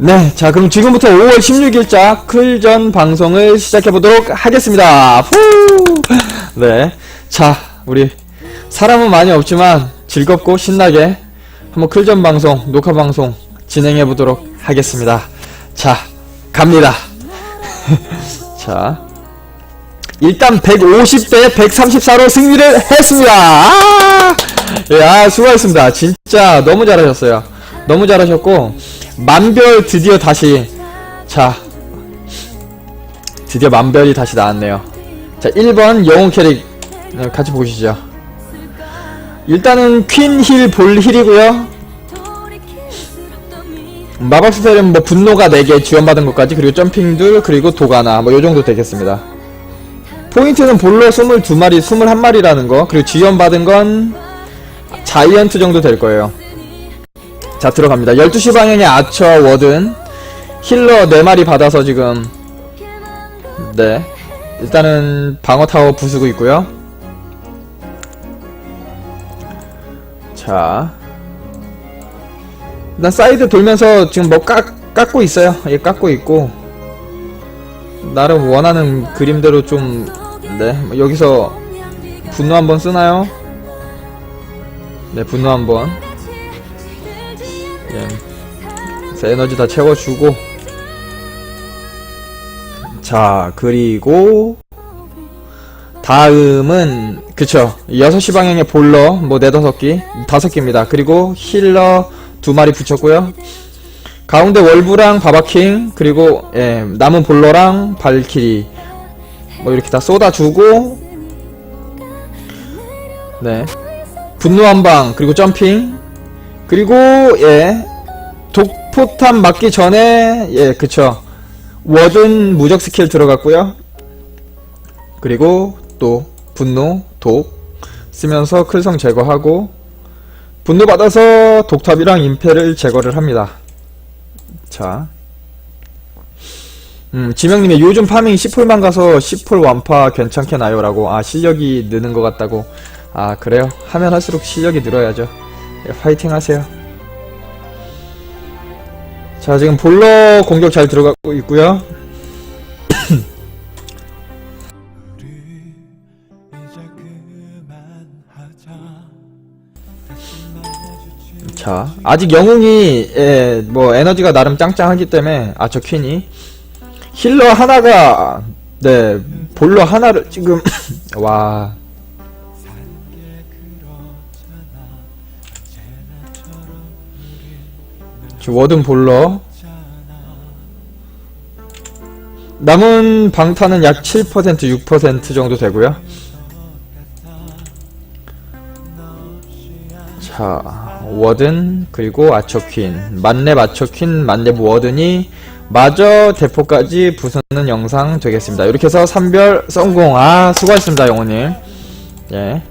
네, 자 그럼 지금부터 5월 16일자 클전 방송을 시작해 보도록 하겠습니다. 후! 네, 자 우리 사람은 많이 없지만 즐겁고 신나게 한번 클전 방송, 녹화 방송 진행해 보도록 하겠습니다. 자, 갑니다. 자, 일단 150대 134로 승리를 했습니다. 아! 예, 아, 수고하셨습니다. 진짜 너무 잘하셨어요. 너무 잘하셨고, 만별 드디어 다시, 자, 드디어 만별이 다시 나왔네요. 자, 1번 영웅 캐릭, 네, 같이 보시죠. 일단은 퀸 힐, 볼 힐이고요. 마법 스펠은 뭐 분노가 4개 지원받은 것까지 그리고 점핑둘 그리고 도가나 뭐 요정도 되겠습니다 포인트는 볼러 22마리 21마리라는 거 그리고 지원받은 건 자이언트 정도 될 거예요 자 들어갑니다 12시 방향의 아처 워든 힐러 4마리 받아서 지금 네 일단은 방어 타워 부수고 있고요 자 일단 사이드 돌면서 지금 뭐 깎, 깎고 있어요. 예, 깎고 있고. 나름 원하는 그림대로 좀, 네, 뭐 여기서 분노 한번 쓰나요? 네, 분노 한번. 예. 에너지 다 채워주고. 자, 그리고, 다음은, 그쵸. 6시 방향의 볼러, 뭐, 네다섯 개, 다섯 개입니다. 그리고 힐러, 두 마리 붙였고요. 가운데 월브랑 바바킹 그리고 예, 남은 볼러랑 발키리 뭐 이렇게 다 쏟아주고 네 분노 한방 그리고 점핑 그리고 예 독포탄 맞기 전에 예 그쵸 워든 무적 스킬 들어갔고요 그리고 또 분노 독 쓰면서 클성 제거하고 분노 받아서 독탑이랑 임페를 제거를 합니다. 자. 음, 지명님이 요즘 파밍 10홀만 가서 10홀 완파 괜찮게 나요? 라고. 아, 실력이 느는 것 같다고. 아, 그래요? 하면 할수록 실력이 늘어야죠. 예, 파이팅 하세요. 자, 지금 볼러 공격 잘 들어가고 있고요 자, 아직 영웅이, 예, 뭐, 에너지가 나름 짱짱하기 때문에, 아, 저 퀸이. 힐러 하나가, 네, 볼러 하나를 지금, 와. 저 워든 볼러. 남은 방탄은 약 7%, 6% 정도 되고요. 자, 워든 그리고 아처퀸 만렙 아처퀸 만렙 워든이 마저 대포까지 부수는 영상 되겠습니다. 이렇게 해서 3별 성공. 아 수고하셨습니다 영호님. 예.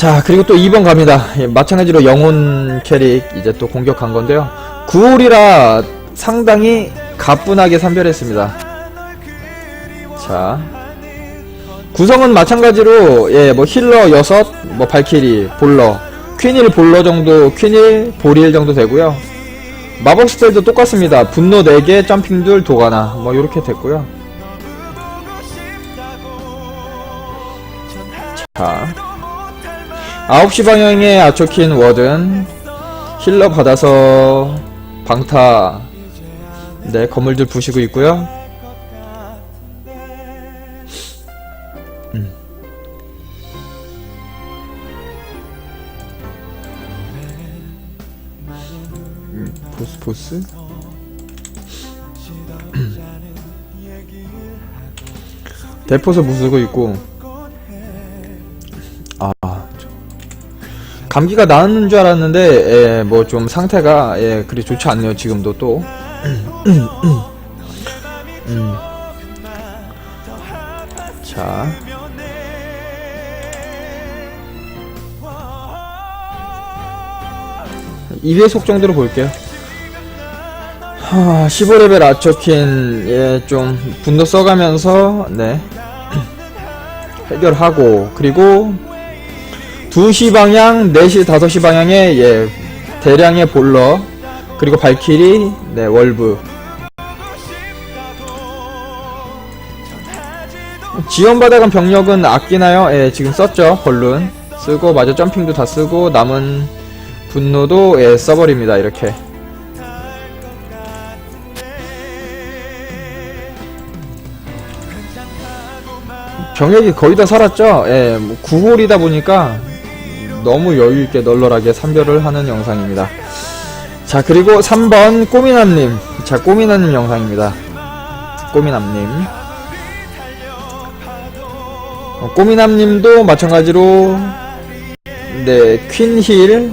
자 그리고 또 2번 갑니다. 예, 마찬가지로 영혼 캐릭 이제 또 공격한 건데요. 9홀이라 상당히 가뿐하게 3별했습니다. 자 구성은 마찬가지로 예 뭐 힐러 6, 뭐 발키리, 볼러, 퀸일 볼러 정도, 퀸일 보릴 정도 되고요. 마법 스펠도 똑같습니다. 분노 4개, 점핑 둘, 도가나 뭐 요렇게 됐고요. 자 9시 방향의 아초킨 워든 힐러 받아서 방타 네 건물들 부시고 있고요. 보스 보스? 대포서 부수고 있고. 아. 저- 감기가 나았는 줄 알았는데 예, 뭐 좀 상태가 예, 그리 좋지 않네요 지금도 또 음. 자 이회속 정도로 볼게요. 하, 15레벨 아처킨, 예, 좀, 분노 써가면서, 네. 해결하고, 그리고, 2시 방향, 4시, 5시 방향에, 예, 대량의 볼러, 그리고 발키리, 네, 월브. 지원받아간 병력은 아끼나요? 예, 지금 썼죠. 벌룬. 쓰고, 마저 점핑도 다 쓰고, 남은 분노도, 예, 써버립니다. 이렇게. 병력이 거의 다 살았죠? 예, 뭐 9홀이다 보니까 너무 여유있게 널널하게 선별을 하는 영상입니다. 자, 그리고 3번 꼬미남님. 자, 꼬미남님 영상입니다. 꼬미남님. 어, 꼬미남님도 마찬가지로, 네, 퀸힐.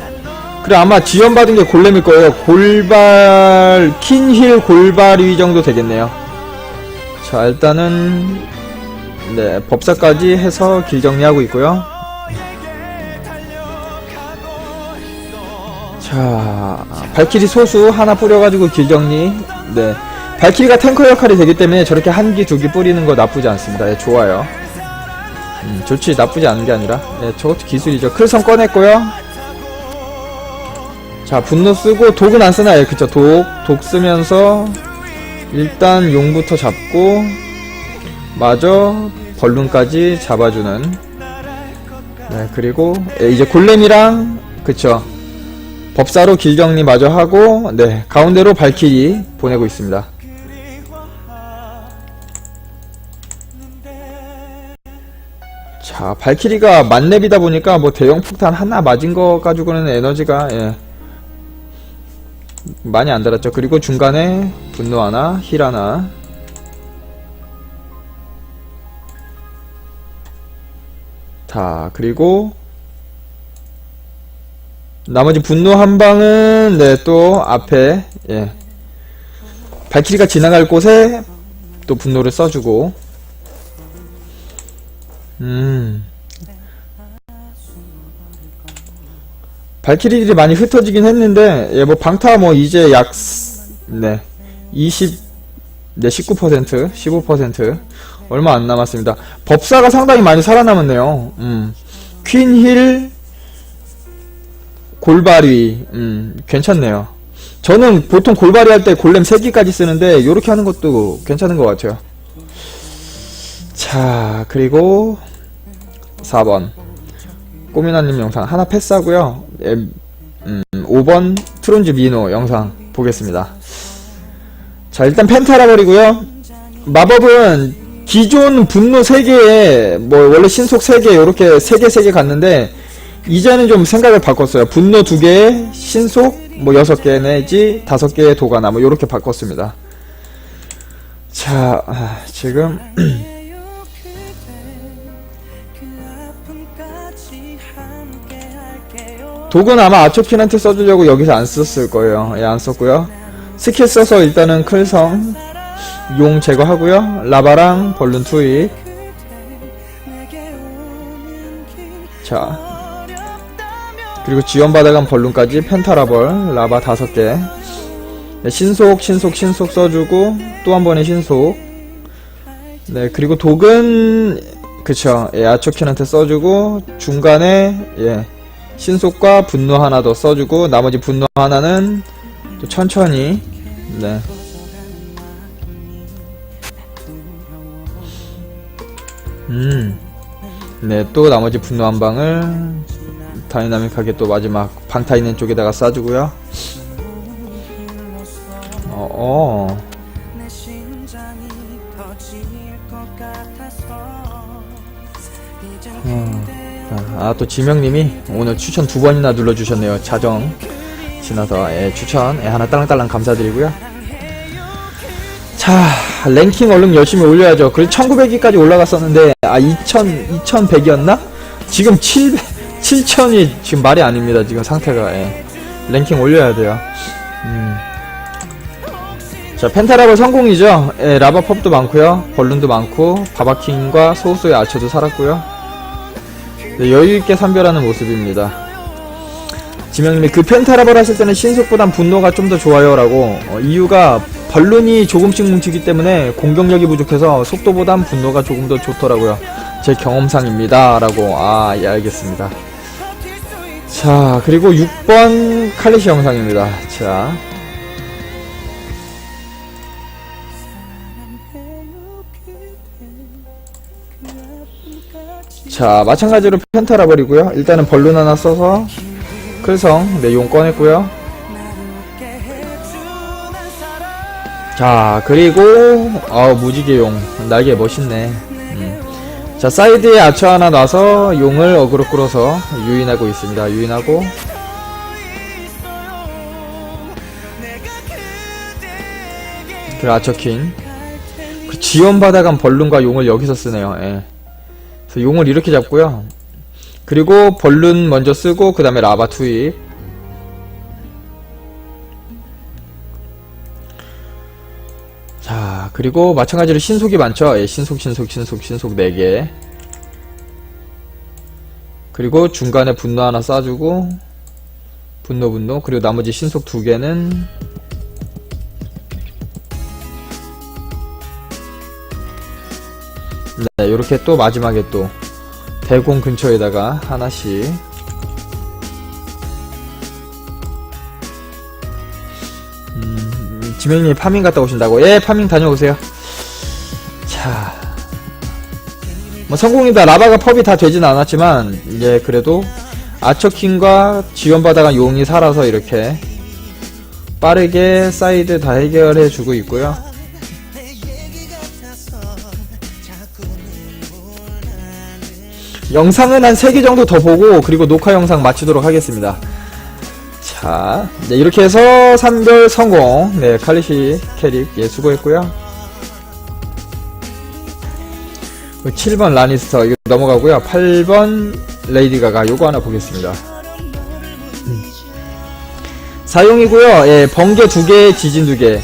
그래, 아마 지원받은 게 골렘일 거예요. 골발, 퀸힐 골발위 정도 되겠네요. 자, 일단은, 네, 법사까지 해서 길 정리하고 있고요. 자, 발키리 소수 하나 뿌려가지고 길 정리. 네. 발키리가 탱커 역할이 되기 때문에 저렇게 한 기, 두 기 뿌리는 거 나쁘지 않습니다. 예, 좋아요. 음, 좋지, 나쁘지 않은 게 아니라. 네, 저것도 기술이죠. 클성 꺼냈고요. 자, 분노 쓰고, 독은 안 쓰나요? 예, 그쵸, 독. 독 쓰면서, 일단 용부터 잡고, 마저 벌룬까지 잡아주는 네 그리고 예, 이제 골렘이랑 그쵸 법사로 길정리 마저 하고 네 가운데로 발키리 보내고 있습니다. 자 발키리가 만렙이다 보니까 뭐 대형 폭탄 하나 맞은 거 가지고는 에너지가 예, 많이 안 달았죠. 그리고 중간에 분노 하나 힐 하나. 자, 그리고 나머지 분노 한 방은 네, 또 앞에 예. 발키리가 지나갈 곳에 또 분노를 써주고 음 발키리들이 많이 흩어지긴 했는데 예, 뭐 방타 뭐 이제 약 네. 20 네, 19% 15% 얼마 안 남았습니다. 법사가 상당히 많이 살아남았네요. 음. 퀸힐 골바리 음, 괜찮네요. 저는 보통 골바리 할 때 골렘 3기까지 쓰는데 요렇게 하는 것도 괜찮은 것 같아요. 자, 그리고 4번 꼬미나님 영상 하나 패스하고요. 예, 음, 5번 트론즈 미노 영상 보겠습니다. 자, 일단 펜타라 버리고요. 마법은 기존 분노 3개에 뭐 원래 신속 3개 요렇게 3개 3개 갔는데 이제는 좀 생각을 바꿨어요. 분노 2개에 신속 뭐 6개 내지 5개의 도가나 뭐 요렇게 바꿨습니다. 자, 아, 지금 독은 아마 아초킨한테 써주려고 여기서 안 썼을 거예요. 예, 안 썼고요. 스킬 써서 일단은 클성 용 제거하고요. 라바랑 벌룬 투입. 자. 그리고 지원받아간 벌룬까지 펜타라벌, 라바 다섯 개. 네, 신속, 신속, 신속 써주고, 또 한 번의 신속. 네, 그리고 독은, 그쵸, 예, 아초킨한테 써주고, 중간에, 예, 신속과 분노 하나 더 써주고, 나머지 분노 하나는 또 천천히, 네. 음. 네, 또 나머지 분노 한 방을 다이나믹하게 또 마지막 방타 있는 쪽에다가 쏴주고요. 어, 어. 아, 또 지명님이 오늘 추천 두 번이나 눌러주셨네요. 자정 지나서 예, 추천 예, 하나 딸랑딸랑 감사드리고요. 자, 랭킹 얼른 열심히 올려야죠. 그리고 1900위까지 올라갔었는데, 아, 2000, 2100이었나? 지금 700, 7000이 지금 말이 아닙니다. 지금 상태가, 예. 랭킹 올려야 돼요. 음. 자, 펜타라블 성공이죠. 예, 라바펍도 많고요 벌룬도 많고, 바바킹과 소수의 아처도 살았고요 네, 여유 있게 선별하는 모습입니다. 지명님이 그 펜타라벌 하실 때는 신속보단 분노가 좀 더 좋아요라고 어, 이유가 벌룬이 조금씩 뭉치기 때문에 공격력이 부족해서 속도보단 분노가 조금 더 좋더라고요. 제 경험상입니다. 라고 아 예 알겠습니다. 자, 그리고 6번 칼리시 영상입니다. 자. 자, 마찬가지로 펜타라 버리고요. 일단은 벌룬 하나 써서 클성, 네, 용 꺼냈고요. 자, 그리고, 아 무지개 용. 날개 멋있네. 자 사이드에 아처 하나 놔서 용을 어그로 끌어서 유인하고 있습니다. 유인하고. 그리고 아처킹 그 지원받아간 벌룬과 용을 여기서 쓰네요. 예. 용을 이렇게 잡고요. 그리고 벌룬 먼저 쓰고 그 다음에 라바 투입 자 그리고 마찬가지로 신속이 많죠? 예, 신속 신속 신속 신속 4개. 그리고 중간에 분노 하나 쏴주고 분노 분노. 그리고 나머지 신속 2개는 네 요렇게 또 마지막에 또 대공 근처에다가 하나씩 지명님이 파밍 갔다 오신다고? 예, 파밍 다녀오세요. 자. 뭐 성공이다. 라바가 펍이 다 되진 않았지만, 이제 그래도 아처킹과 지원받아간 용이 살아서 이렇게 빠르게 사이드 다 해결해 주고 있고요. 영상은 한 3개 정도 더 보고, 그리고 녹화 영상 마치도록 하겠습니다. 자, 네, 이렇게 해서 3별 성공. 네, 칼리시 캐릭, 예, 수고했고요 7번 라니스터, 이거 넘어가고요 8번 레이디 가가, 요거 하나 보겠습니다. 음. 사용이고요 예, 번개 2개, 지진 2개.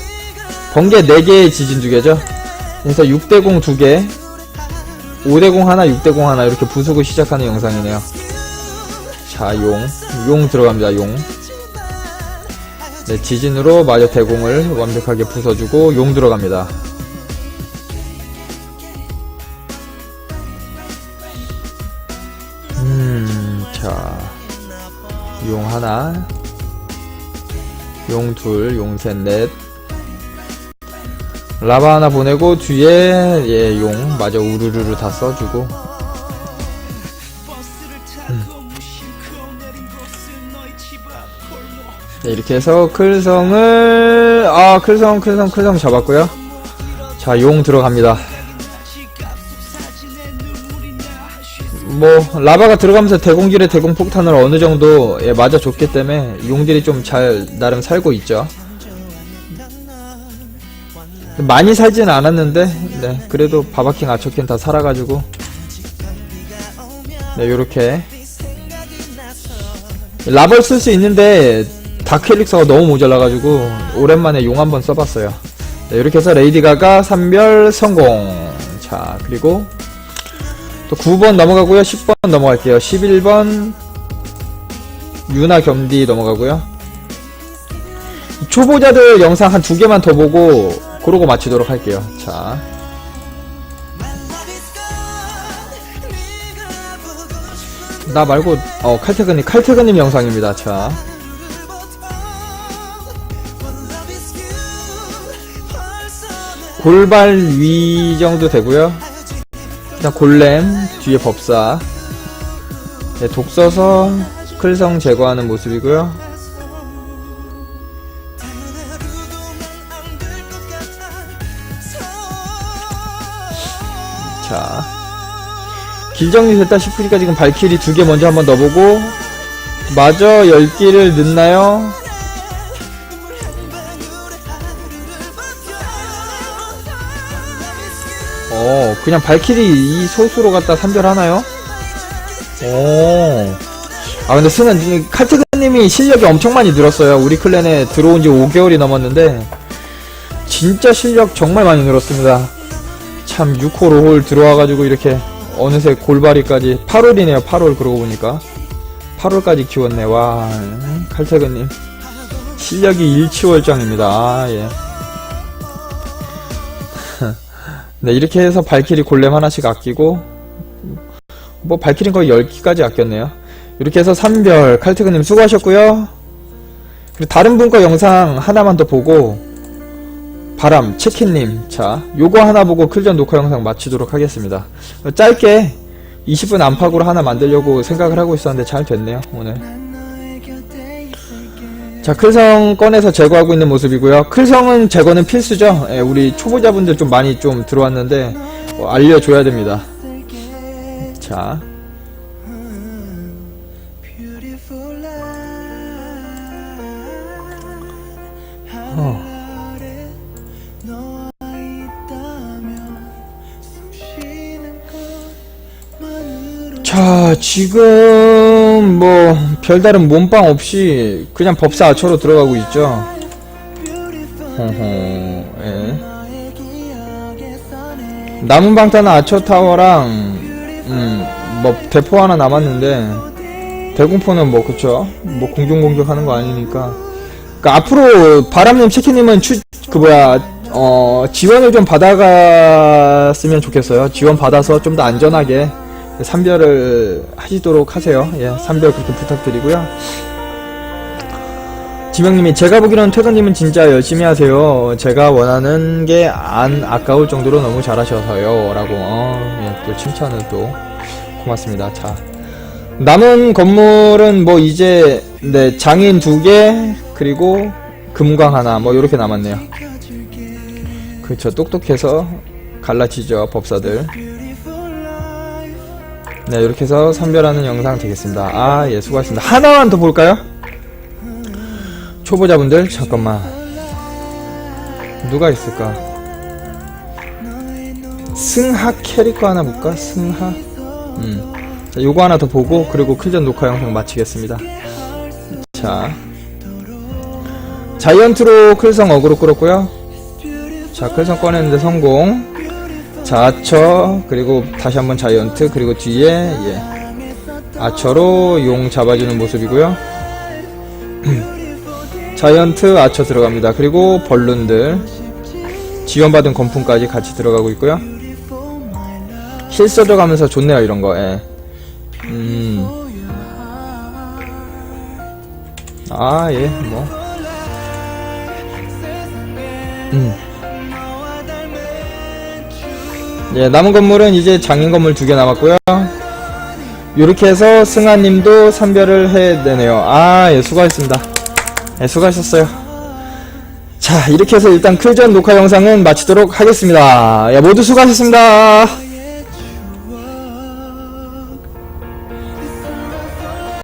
번개 4개, 지진 2개죠. 그래서 6대0 2개, 5대0 하나, 6대0 하나, 이렇게 부수고 시작하는 영상이네요. 자, 용. 용 들어갑니다, 용. 네, 지진으로 마저 대공을 완벽하게 부숴주고 용 들어갑니다. 음, 자, 용 하나, 용 둘, 용 셋, 넷. 라바 하나 보내고 뒤에 예, 용 마저 우르르르 다 써주고 네, 이렇게 해서 클성을 아 클성 클성 클성 잡았고요. 자 용 들어갑니다. 뭐 라바가 들어가면서 대공길에 대공폭탄을 어느 정도 예, 맞아줬기 때문에 용들이 좀 잘 나름 살고 있죠. 많이 살지는 않았는데 네 그래도 바바킹 아처킨 다 살아가지고 네 요렇게. 라벌 쓸 수 있는데 다크 엘릭서가 너무 모자라가지고 오랜만에 용 한번 써봤어요. 네, 이렇게 해서 레이디 가가 3별 성공. 자 그리고 또 9번 넘어가고요. 10번 넘어갈게요. 11번 유나 겸디 넘어가고요. 초보자들 영상 한 두 개만 더 보고 그러고 마치도록 할게요. 자. 나 말고 어 칼테그님 칼테그님 영상입니다. 자 골발 위 정도 되고요. 일단 골렘 뒤에 법사. 네, 독 써서 클성 제거하는 모습이고요. 자, 길 정리 됐다 싶으니까 지금 발키리 두 개 먼저 한번 넣어보고, 마저 10개를 넣나요? 그냥 발키리 이 소수로 갖다 선별하나요? 오. 아, 근데 스는, 칼트그님이 실력이 엄청 많이 늘었어요. 우리 클랜에 들어온 지 5개월이 넘었는데, 진짜 실력 정말 많이 늘었습니다. 참 6홀 5홀 들어와가지고 이렇게 어느새 골바리까지 8홀이네요 8홀 그러고 보니까 8홀까지 키웠네 와 칼태근님 실력이 일치월장입니다 아, 예. 네 이렇게 해서 발키리 골렘 하나씩 아끼고 뭐 발키린 거의 10기까지 아꼈네요. 이렇게 해서 3별 칼태근님 수고하셨고요. 그리고 다른 분거 영상 하나만 더 보고 바람 치킨님 자 요거 하나 보고 클전 녹화 영상 마치도록 하겠습니다. 짧게 20분 안팎으로 하나 만들려고 생각을 하고 있었는데 잘 됐네요, 오늘. 자, 클성 꺼내서 제거하고 있는 모습이고요. 클성은 제거는 필수죠. 예, 우리 초보자분들 좀 많이 좀 들어왔는데, 어, 알려줘야 됩니다. 자. 어. 자, 지금 뭐 별다른 몸빵 없이 그냥 법사 아처로 들어가고 있죠. 예. 남은 방탄은 아처 타워랑 음, 뭐 대포 하나 남았는데 대공포는 뭐 그쵸? 뭐 공중 공격하는 거 아니니까. 그러니까 앞으로 바람님 치킨님은 추, 그 뭐야 어 지원을 좀 받아갔으면 좋겠어요. 지원 받아서 좀 더 안전하게 산별을 하시도록 하세요. 예, 산별 그렇게 부탁드리고요. 지명님이 제가 보기로는 퇴근님은 진짜 열심히 하세요. 제가 원하는 게 안 아까울 정도로 너무 잘하셔서요. 라고, 어, 예, 또 칭찬을 또 고맙습니다. 자. 남은 건물은 뭐 이제, 네, 장인 두 개, 그리고 금광 하나, 뭐 요렇게 남았네요. 그렇죠. 똑똑해서 갈라치죠, 법사들. 네, 이렇게 해서 선별하는 영상 되겠습니다. 아, 예, 수고하셨습니다. 하나만 더 볼까요? 초보자분들, 잠깐만. 누가 있을까? 승하 캐릭터 하나 볼까? 승하? 음. 자, 요거 하나 더 보고, 그리고 클전 녹화 영상 마치겠습니다. 자. 자이언트로 클성 어그로 끌었고요 자, 클성 꺼냈는데 성공. 자, 아처, 그리고 다시 한번 자이언트, 그리고 뒤에, 예. 아처로 용 잡아주는 모습이고요 자이언트, 아처 들어갑니다. 그리고 벌룬들, 지원받은 건품까지 같이 들어가고 있고요 힐 써줘가면서 좋네요, 이런 거, 예. 음. 아, 예, 뭐. 음. 예, 남은 건물은 이제 장인 건물 두 개 남았고요. 요렇게 해서 승아님도 선별을 해내네요. 아, 예, 수고하셨습니다. 예, 수고하셨어요. 자, 이렇게 해서 일단 클전 녹화 영상은 마치도록 하겠습니다. 예, 모두 수고하셨습니다.